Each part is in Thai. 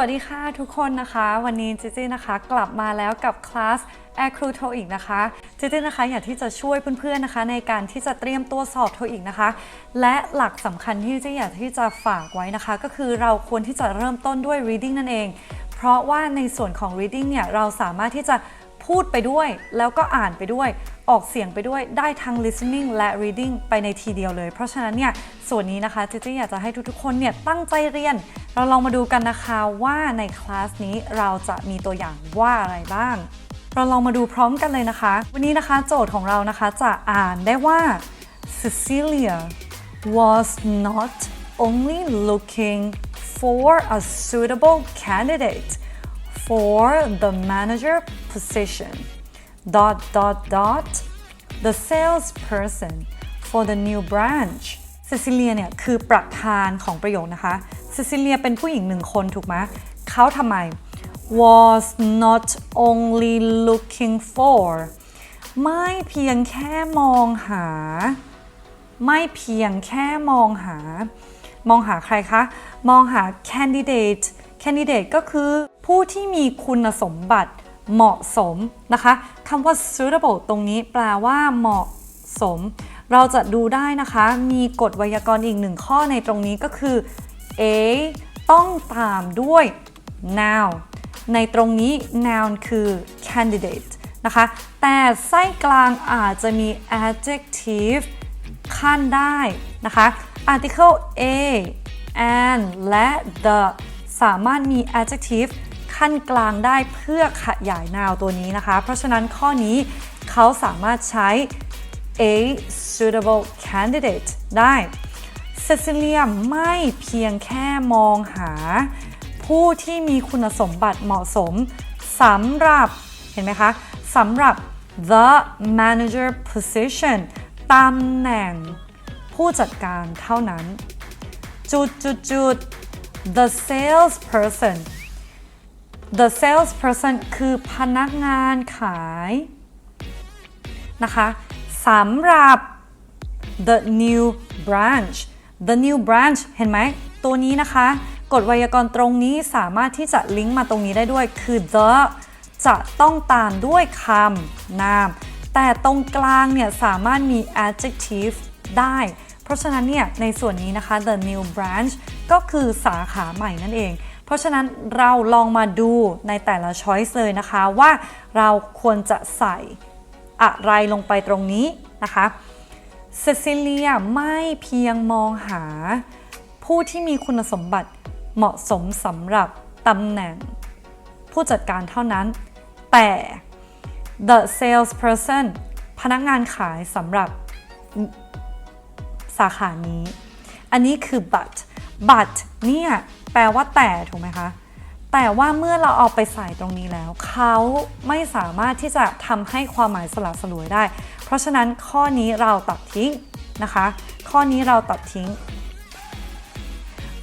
วัสดีค่ะทุกคนนะคะ วันนี้เจเจนะคะ กลับมาแล้วกับคลาส a Crew TOEIC นะคะเจเจนะคะอยากที่จะช่วยเพื่อนๆนะคะ ในการที่จะเตรียมตัวสอบ TOEIC นะคะ และหลักสำคัญที่เจอยากที่จะฝากไว้นะคะ ก็คือเราควรที่จะเริ่มต้นด้วย reading นั่นเอง เพราะว่าในส่วนของ reading เนี่ยเราสามารถที่จะพูดไปด้วย แล้วก็อ่านไปด้วย ออกเสียงไปด้วยได้ทั้ง listening และ reading ไปในทีเดียวเลย เพราะฉะนั้นเนี่ยส่วนนี้นะคะเจเจอยากจะให้ทุกๆคนเนี่ยตั้งใจเรียน เราลองมาดูกันนะคะว่าในคลาสนี้เราจะมีตัวอย่างว่าอะไรบ้าง เราลองมาดูพร้อมกันเลยนะคะ วันนี้นะคะโจทย์ของเรานะคะจะอ่านได้ว่า Cecilia was not only looking for a suitable candidate for the manager position dot dot dot the salesperson for the new branch เซซิเลียเนี่ยคือประธานของประโยคนะคะเซซิเลียเป็นผู้หญิงหนึ่งคนถูกไหมเขาทำไม was not only looking for ไม่เพียงแค่มองหา ไม่เพียงแค่มองหา มองหาใครคะ มองหา candidate candidate ก็คือผู้ที่มีคุณสมบัติ เหมาะสมนะคะคำว่า suitable ตรงนี้แปลว่าเหมาะสม เราจะดูได้นะคะ มีกฎไวยากรณ์อีกหนึ่งข้อในตรงนี้ก็คือ A ต้องตามด้วย noun ในตรงนี้ noun คือ candidate นะคะ แต่ไส้กลางอาจจะมี adjective ขั้นได้นะคะ article a and และ the สามารถมี adjective ขั้นกลางได้เพื่อขยายนาวตัวนี้นะคะ เพราะฉะนั้นข้อนี้เขาสามารถใช้ a suitable candidate ได้ เซซิเลียไม่เพียงแค่มองหา ผู้ที่มีคุณสมบัติเหมาะสมสำหรับ เห็นไหมคะสำหรับ the manager position ตำแหน่งผู้จัดการเท่านั้น จุดจุดจุด the salesperson the salesperson คือพนักงานขายนะคะสำหรับ the new branch the new branch เห็นไหม ตัวนี้นะคะ กฎไวยากรณ์ตรงนี้สามารถที่จะลิงก์มาตรงนี้ได้ด้วย คือ the จะต้องตามด้วยคำนาม แต่ตรงกลางเนี่ยสามารถมี adjective ได้ เพราะฉะนั้นเนี่ยในส่วนนี้นะคะ the new branch ก็คือสาขาใหม่นั่นเอง เพราะฉะนั้นเราลองมาดูในแต่ละ choice เลยนะคะว่าเราควรจะใส่อะไรลงไปตรงนี้นะคะเซซิเลียไม่เพียงมองหา ผู้ที่มีคุณสมบัติเหมาะสมสำหรับตำแหน่งผู้จัดการเท่านั้น แต่ the salesperson พนักงานขายสำหรับสาขานี้ อันนี้คือ but but เนี่ย แปลว่าแต่ถูกไหมคะ แต่ว่าเมื่อเราเอาไปใส่ตรงนี้แล้ว เขาไม่สามารถที่จะทำให้ความหมายสลับสลวยได้ เพราะฉะนั้นข้อนี้เราตัดทิ้งนะคะ ข้อนี้เราตัดทิ้ง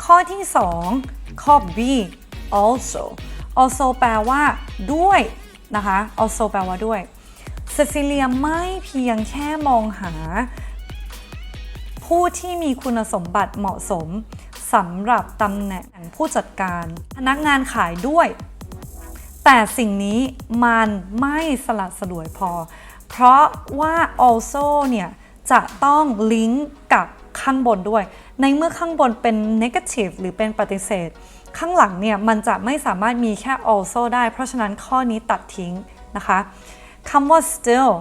ข้อที่ 2 ข้อ B also also แปลว่าด้วยนะคะ also แปลว่าด้วยเซซิเลียไม่เพียงแค่มองหา ผู้ที่มีคุณสมบัติเหมาะสม สำหรับตำแหน่งผู้จัดการ พนักงานขายด้วย แต่สิ่งนี้มันไม่สลัดสลวยพอ เพราะว่า also เนี่ยจะต้องลิงก์กับข้างบนด้วย ในเมื่อข้างบนเป็น negative หรือเป็นปฏิเสธ ข้างหลังเนี่ยมันจะไม่สามารถมีแค่ also ได้ เพราะฉะนั้นข้อนี้ตัดทิ้งนะคะคำว่า still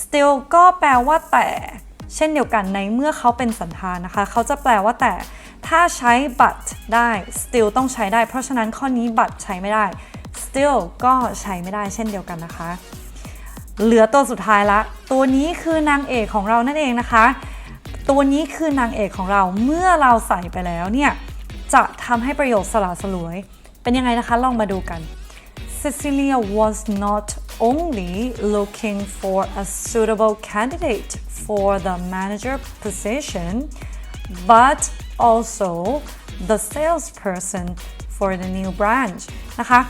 still ก็แปลว่าแต่ เช่นเดียวกันในเมื่อเขาเป็นสันธานนะคะ เขาจะแปลว่าแต่ ถ้าใช้ but ได้ still ต้องใช้ได้ เพราะฉะนั้นข้อนี้ but ใช้ไม่ได้ still ก็ใช้ไม่ได้เช่นเดียวกันนะคะ เหลือตัวสุดท้ายละ ตัวนี้คือนางเอกของเรานั่นเองนะคะ ตัวนี้คือนางเอกของเราเมื่อเราใส่ไปแล้วเนี่ยจะทำให้ประโยคสละสลวย เป็นยังไงนะคะ ลองมาดูกัน Cecilia was not only looking for a suitable candidate for the manager position, but also the salesperson for the new branch นะคะ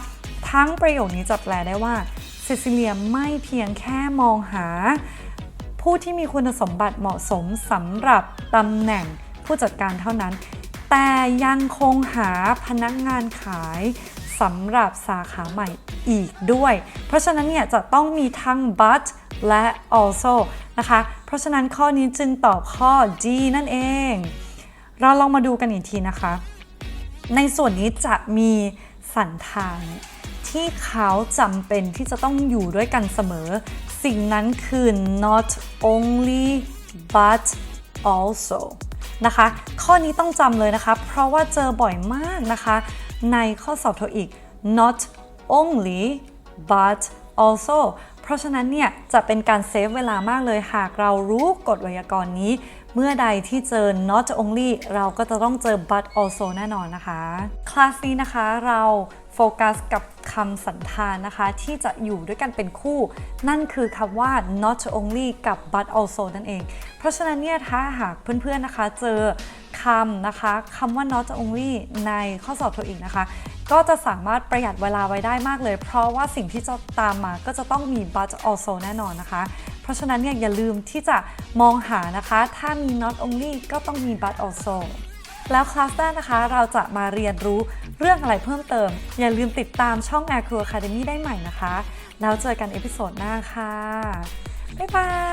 ทั้งประโยคนี้จะแปลได้ว่าเซซิเลียไม่เพียงแค่มองหา ผู้ที่มีคุณสมบัติเหมาะสมสำหรับตำแหน่งผู้จัดการเท่านั้น แต่ยังคงหาพนักงานขายสำหรับสาขาใหม่อีกด้วย เพราะฉะนั้นเนี่ยจะต้องมีทั้ง but และ also นะคะ เพราะฉะนั้นข้อนี้จึงตอบข้อ D นั่นเอง เราลองมาดูกันอีกทีนะคะ ในส่วนนี้จะมีสันธานที่เขาจำเป็นที่จะต้องอยู่ด้วยกันเสมอ สิ่งนั้นคือ not only but also นะคะ ข้อนี้ต้องจำเลยนะคะ เพราะว่าเจอบ่อยมากนะคะ ในข้อสอบโทอีก not only but also เพราะฉะนั้นเนี่ย จะเป็นการเซฟเวลามากเลยหากเรารู้กฎไวยากรณ์นี้ เมื่อใดที่เจอ not only เราก็จะต้องเจอ but also แน่นอนนะคะ คลาสนี้นะคะเราโฟกัสกับคำสันธานนะคะ ที่จะอยู่ด้วยกันเป็นคู่ นั่นคือคำว่า not only กับ but also นั่นเอง เพราะฉะนั้นเนี่ยถ้าหากเพื่อนๆนะคะเจอคำนะคะคำว่า not only ในข้อสอบโทอีกนะคะ ก็จะสามารถประหยัดเวลาไว้ได้มากเลย เพราะว่าสิ่งที่จะตามมาก็จะต้องมี but also แน่นอนนะคะ ราะฉะนั้นเนี่ยอย่าลืมที่จะมองหานะคะ ถ้ามี not only ก็ต้องมี but also แล้วคลาสหน้านะคะเราจะมาเรียนรู้เรื่องอะไรเพิ่มเติม อย่าลืมติดตามช่อง a Crew Academy ได้ใหม่นะคะ แล้วเจอกันเอพิโซดหน้าค่ะ บ๊ายบาย